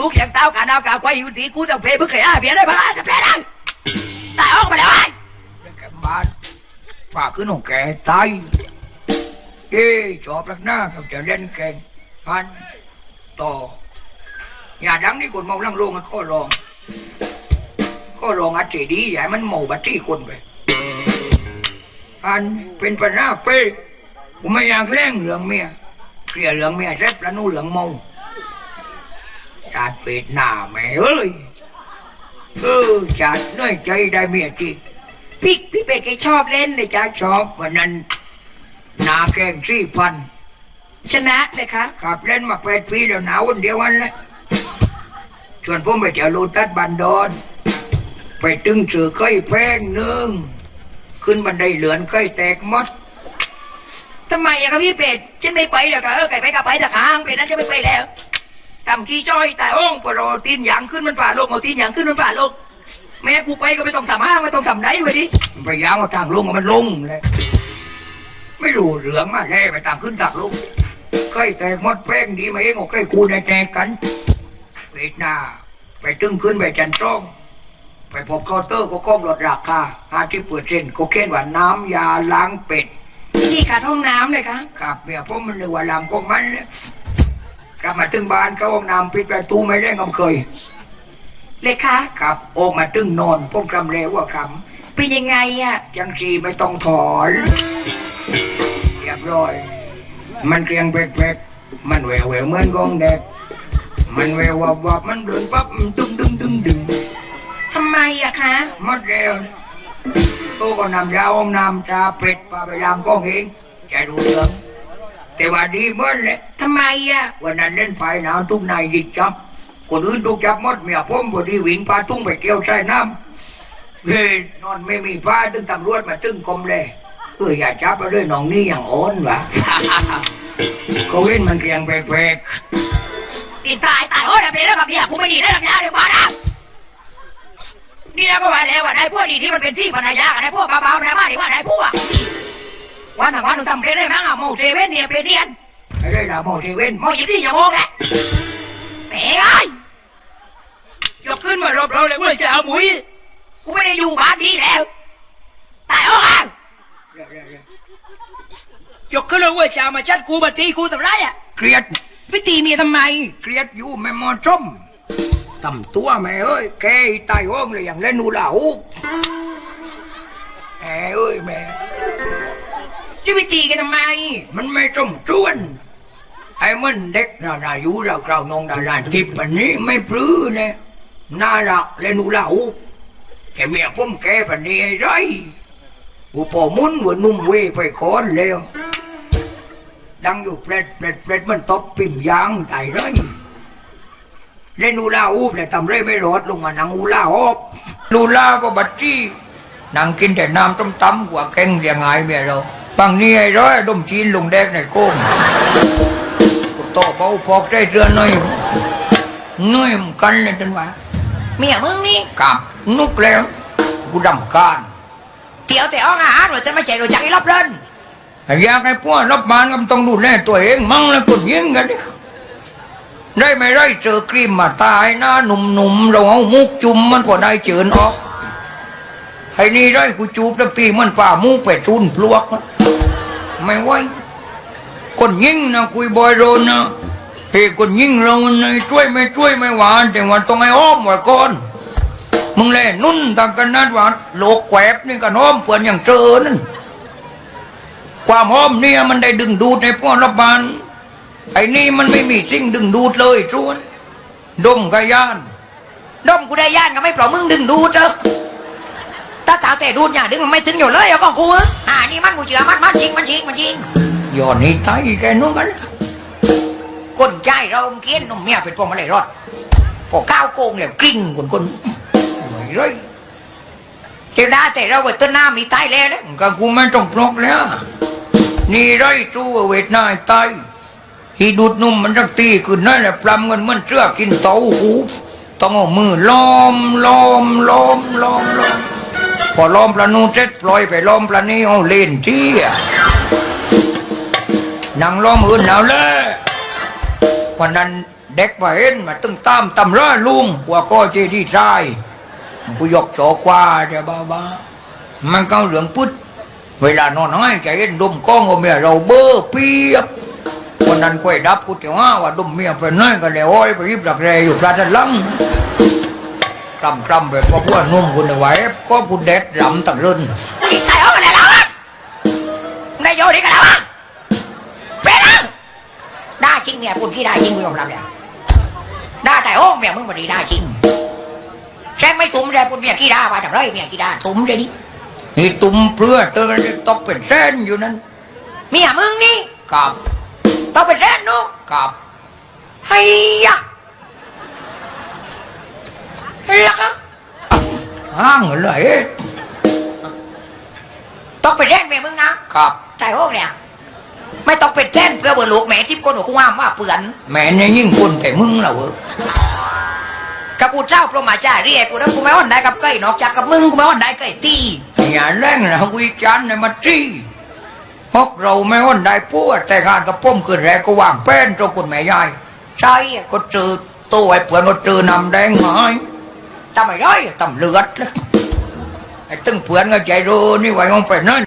ลูกอย่างเต้ากันเอากาไว้อยู่ดีกูจะเพเพื่อใครอะเบียร์ได้ปะจะเพได้ตายออกมาแล้วไอ้แกบ้านฝากขึ้นของแกตายเอ้จอบลักหน้ากับจะเล่นแกงพันต่อ อย่าดังนี่คนเมาลังโลงกันข้อรองข้อรองอัดเจดีอย่าให้มันเมาบัตรี่คนไปอันเป็นปัญหาเป้ผมไม่อยากแล้งเหลืองเมียเคลียเหลืองเมียเสร็จแล้วนู่เหลืองเมา จาดเป็ดหน้าแม่เอ้ยเออจาดน้อยใจได้เมียจริงพี่พี่เป็ดแกชอบเล่นเลยจ้าชอบวันนั้นหนาแกงสี่พันชนะเลยคะขับเล่นมาแปดปีแล้วหนาววันเดียววันเลยชวนผมไปเจอลูตัดบันดอนไปตึงเสือก้อยแพงหนึ่งขึ้นบันไดเหลือนก้อยแตกหมดทำไมอะครับพี่เป็ดฉันไม่ไปหรอกครับเออไก่ไปกับไปแต่ข้างเป็ดนั้นฉันไม่ไปแล้ว ทำขี้จ้อยแต่อ้องปรอตีนหยางขึ้นมันฝ่าโลกเอาตีนหยางขึ้นมันฝ่าโลกแม่กูไปก็ไม่ต้องสามห้างไม่ต้องสามไหนไปดิไปยางเอาทางลงมันลงเลยไม่รู้เหลืองมาแล่ไปตามขึ้นตามลงเคยแตกหมดแป้งดีมาเองก็เคยกูในแตกกันเวทนาไปตึงขึ้นไปจันทร์จ้อง ไปพบเคาน์เตอร์ก็ก้มลดราคาห้าที่เปิดเส้นก็เค้นว่าน้ำยาล้างเป็ดที่ขาดห้องน้ำเลยคะครับเมียผมมันนึกว่าลำของมันเนี่ย กลับมาถึงบ้านเขาห้องน้ำปิดประตูไม่ได้งเคย เลยคะครับโออกมาตึงนอนพวกกำเลวว่าคำเป็นยังไงอะยังสีไม่ต้องถอนเรียบร้อย มันเกรียงแปลกๆมันแหววแหววเหมือนกองแดกมันแหวววับวับมันเดินปั๊บดึงดึงดึงดึงทำไมอะคะหมดแล้วตัวก็นำยาห้องน้ำชาเป็ดปลาไปล้างกองเองจะรู้เรื่อง แต่ว่าดีเหมื่อนเลยทำไมอะวันนั้นเล่นไฟหนาวทุกนายยิกจับคนอื่นถูกจับหมดเมียผมพอดีวิ่งปลาตุ้งไปเกี่ยวใส่น้ำเฮ้ยนอนไม่มีฟ้าตึงตำรวจมาตึงกรมเลยเอออย่าจับมาด้วยน้องนี่อย่างโอนวะเขาเว้นมันเรียงแปลกๆติดตายตายโอ้ยแบบนี้แล้วกับเมียกูไม่ดีได้หรอกยาเดี๋ยวก่อนนะเนี่ยก็ว่าแล้วว่าได้พวกดีที่มันเป็นที่ภรรยากันได้พวกเบาๆนะมาดีว่าได้พวก วันหนึ่งวันหนึ่งทำเปรตได้มั้งอะโมเซเว่นเนี่ยเปรตเดียนไม่ได้ละโมเซเว่นโมยิบที่อย่าโมงแหละแหมไอ้ยกขึ้นมารบเราเลยเมื่อจะเอาหมุยกูไม่ได้อยู่บ้านนี้แล้วตายออกอะยกขึ้นเลยเว่าจะเอามาชัดกูมาตีกูทำไรอะเกลียดไปตีเมียทำไม เกลียดอยู่แม่มอจมทำตัวแม่เอ้ยแกตายห้องเลยอย่างเล่นนูลาฮูกแหมเอ้ยแม่ จะไปตีกันทำไม มันไม่จมจวน ไอ้มันเด็กนาราอยู่เราเรานองดาราทิพย์วันนี้ไม่ปลื้อเนี่ยน่ารักเล่นนูเหล่าแต่เมียผมแกปันนี้ไอ้ไรอุปมุนว่านุ่มเวไปคอนเร็วดังอยู่เปรตเปรตเปรตมันตบปิ่มยางตายไรเล่นนูเหล่าแต่ทำไรไม่รอดลงมานังอูล่าออบนูล่าก็บัดจี้นั่งกินแต่น้ำต้มตำกว่าแกงเรียงไงเมียเรา บางนี้ไอ้ร้อยดมจีนลงแดกในโก้งกูโตเบาพอกได้เรือนหน่อยหน่อยมนกันเลยจันว่าเมียมึงนี่กับนุกแล้วกูดำการเตี๋ยวแต่อ้องอาหารว่าจะไม่ใจรู้จักไอ้รอบเล่นอยากให้พวกรับบ้านก็ต้องดูแลตัวเองมั่งแล้วกดยิงกันดิได้ไม่ได้เจอครีมมาตายหน้าหนุ่มๆเราเอามุกจุ่มมันพอได้เจินออกไอ้นี่ได้กูจูบตักทีมันฝ่ามุกไปทุนพลวกนะ ไม่ไหวคนยิงนะคุยบอยโดนนะเฮ้คนยิงเรานะช่วยไม่ช่วยไม่หวานแต่ว่าต้องให้อ้อมไว้ก่อนมึงเล่นนุ่นทางกันนัดว่าโลกแกวบนี่กันอ้อมเปื่อนอย่างเจอนั่นความอ้อมเนี่ยมันได้ดึงดูดในพวกรับบานไอ้นี่มันไม่มีสิ่งดึงดูดเลยชวนดมกะยานดมกูได้ย่านก็ไม่เปล่ามึงดึงดูดเถอะตาตาแต่ดูดอย่าดึงมันไม่ถึงอยู่เลยเอาของกูอะอ่านี่มันกูเชื่อมัน มันจริงมันจริงมันจริงย้อนนี่ตายแกนู้นกันคนใจเราเกี้ยนนมเมียเป็นพวงมาเลยรอดพอก้าวโกงแล้วกลิ้งคนคนไม่ไรเจ้าได้แต่เราเวทนามีตายแล้วนะก็กูไม่ต้องปลอกแล้วนี่ไรตัวเวทนาตายที่ดูดนุ่มมันรักตีขึ้นนั่นแหละปลำเงินมันเชื่อกินเต้าหูต้องเอามือล้อมล้อมล้อมล้อมล้อมพอล้อมปลานูเสร็จปล่อยไปล้อมปลานี้เอาเล่นที่อะ นั่งล้อมอื่นเอาเลยวันนั้นเด็กมาเห็นมาตึงตามตำร้าลุงหัวก็เจดีใจกูยกโจกว่าเดี๋ยวบ้าบ้ามันก็เหลืองพุทธเวลานอนให้ใจเห็นดมก้องว่าเมียเราเบ้อเปียบวันนั้นกวยดับกูเจะว่าว่าดมเมียไปน้อยกันแล้วโอ้ยไปริบดักแรอยู่ปลาดันลังคลำคลำแบบว่าพวกนุ่มคุณเอาไว้ก็กูเด็ดรำตั้งรุ่นมึงตายห้องอะไรแล้ววะมึงได้โยนอีกแล้ว เมียพูดที่ได้จริงกูยอมรับเลยได้แต่ห้องเมียมึงพอดีได้จริงแช่งไม่ตุ้มเลยพูดเมียขี้ด่าไปทำไรเมียขี้ด่าตุ้มเลยดินี่ตุ่มเปลือเตือนตกเป็นเส้นอยู่นั้นเมียมึงนี่กับต้องเป็นแร่นเนาะกับไอ้ยะเฮ้ยะครับห้างอะไรต้องเป็นแร่นเมียมึงนะกับใจห้องเนี่ย ไม่ต้องเป็นแท่นเพื่อเบอร์ลูกแม่ทิพย์คนหัวกูว่าว่าเปื่อน แม่เนี่ยยิ่งคนแต่มึงเหรอเว้ยกับกูเจ้าพระมาจ้าเรียกกูแล้วกูไม่อ่อนได้กับใกล้นอกจากกับมึงกูไม่อ่อนได้ใกล้ตีอย่าแรงนะวิจารณ์ในมาจี้ฮอกเราไม่วันได้พูดแต่งงานกับป้มคืนแรกก็วางแป้นตรงคุณแม่ยายใช่อะก็เจอตัวไอ้เปื่อนก็เจอนำแดงหายทำไมร้อยตำเลือดเลยไอ้ตึงเปื่อนก็ใจรู้นี่ไว้ของไปนั่น